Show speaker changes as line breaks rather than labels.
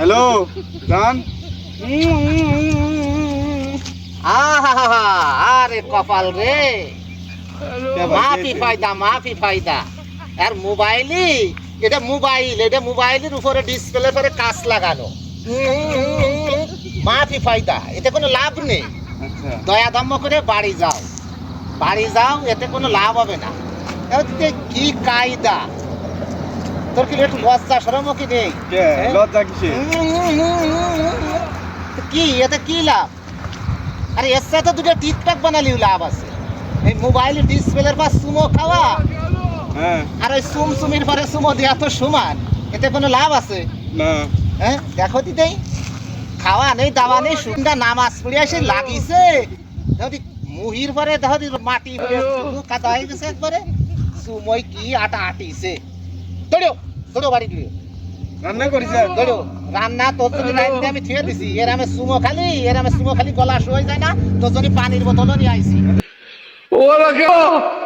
Hello জান
আহা আরে কপাল রে। মাফি ফায়দা মাফি ফায়দা। আর মোবাইলই এটা মোবাইল এটা মোবাইলের উপরে ডিসপ্লে করে কাঁচ লাগানো। মাফি ফায়দা এতে কোনো লাভ নেই।
আচ্ছা।
দয়া দম্ম করে বাড়ি যাও। বাড়ি যাও এতে কোনো লাভ হবে না। কি কায়দা? তোর কি একটু লজ্জা সরমও কি নেই?
লজ্জা কিসে
কি এতে কি লাভ? আরে এর সাথে দুটো টিকটক লাভ আছে। এই মোবাইলের ডিসপ্লের পর সুমো খাওয়া?
হ্যাঁ।
আর ওই সুম সুমির পরে সুমো দেওয়া তো সমান। এতে কোনো লাভ আছে?
না।
হ্যাঁ দেখো দিতেই খাওয়া নেই দাওয়া নেই সুন্দর নামাজ পড়ে এসে লাগিছে। মুহির পরে দেখো মাটি হয়ে কাদা হয়ে গেছে একবারে। সুময় কি আটা আটিছে। দৌড়ো। বাড়ি
রান্না করিস
দৌড়ো রান্না তোর জন্য রাইতে আমি থিয়ে দিছি এর আমি সুমো খালি এর আমি সুমো খালি গলা শুয়ে যায় না তোর জন্য পানির বোতলও নিয়ে আইছি.
Aló.